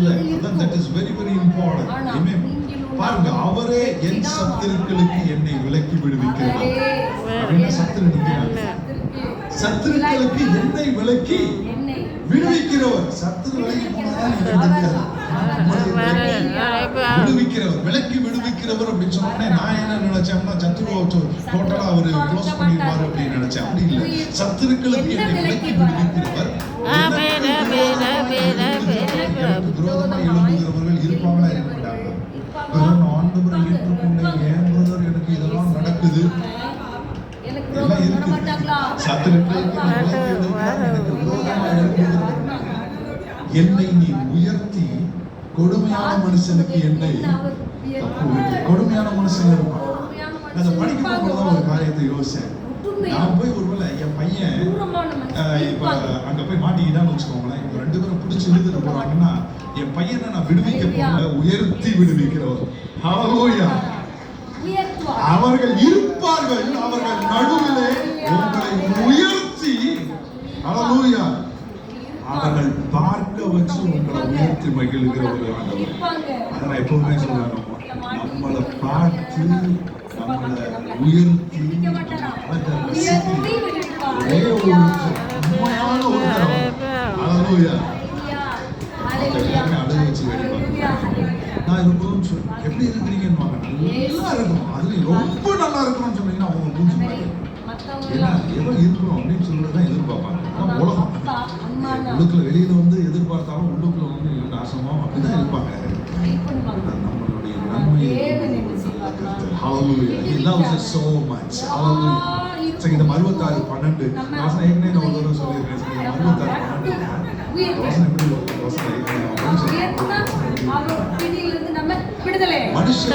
very important. Amen. பாருங்க அவரே என் சத்துருக்களுக்கு என்னை விலக்கி விடுவிக்கிறார். சத்துரு சத்துருக்களுக்கு என்னை விலக்கி விடுவிக்கிறவர். சத்துரு விலகி போனாதான் விடுவிக்கிறவர். விலக்கி விடுவிக்கிறவர் அப்படின்னு சொன்னோடனே நான் என்ன நினைச்சேன்னா சத்துருவை டோட்டலா அவரு க்ளோஸ் பண்ணிடுவாரு அப்படின்னு நினைச்சேன். அப்படி இல்லை. சத்துருக்களுக்கு என்னை விலக்கி விடுவிக்கிறவர். விரோதமா எழும்புகிறவர்கள் இருப்பாங்களா இருக்க நான் ஆண்டவரை ஏற்றுக்கொண்டேன் ஏன் பிரதர் எனக்கு இதெல்லாம் நடக்குது? எல்லாம் இருக்கு? சத்துருக்களுக்கு என்னை நீ உயர்த்தி கொடுமையான மனுஷனுக்கு என்னை கொடுமையான மனுஷன் இருப்பான் அதை படிக்க போகும்போது ஒரு காரியத்தை யோசிச்சேன். நான் போய் ஒருவேளை என் பையன் இப்ப அங்க போய் மாட்டிக்கிட்டான்னு வச்சுக்கோங்களேன். இப்ப ரெண்டு பேரும் பிடிச்சி இழுத்துட்டு போறாங்கன்னா என் பையனை நான் விடுவிக்க போல உயர்த்தி விடுவிக்கிறவர். ஹalleluya அவர்கள் இருப்பார்கள் அவர்கள் நடுவிலே உங்களை உயர்த்தி. ஹalleluya அவர்கள் பார்க்க வச்சு உங்களை உயர்த்தி மகிழ்கிற ஒரு ஆண்டவர். அதை நான் எப்பவுமே சொல்லுவேன் நம்மளை பார்த்து நம்மளை உயர்த்தி அதை ரசித்து ஒரே ஒரு உண்மையான ஒரு ஹalleluya எல்லாருமே அழுக வச்சு வேடி பார்க்கணும். நான் இருக்கணும்னு சொல்லி எப்படி இருக்கிறீங்கன்னு நல்லா இருக்கணும் அதுல ரொம்ப நல்லா இருக்கணும்னு சொன்னீங்கன்னா அவங்க மூஞ்சி மாதிரி ஏன்னா ஏதோ இருக்கணும் அப்படின்னு சொல்றது தான் எதிர்பார்ப்பாங்க அதான் உலகம் வெளியில Hallelujah. He loves us so much. Hallelujah. சரி இந்த அறுபத்தாறு பன்னெண்டு வாசனை ஏற்கனவே நான் ஒரு தடவை சொல்லியிருக்கேன் சரி இந்த அறுபத்தாறு பன்னெண்டு வாசனை எப்படி வரும்? வாசனை ஏற்கனவே நான் படிச்சிருக்கேன். விடுதலை, விடுதலை, மனுஷன்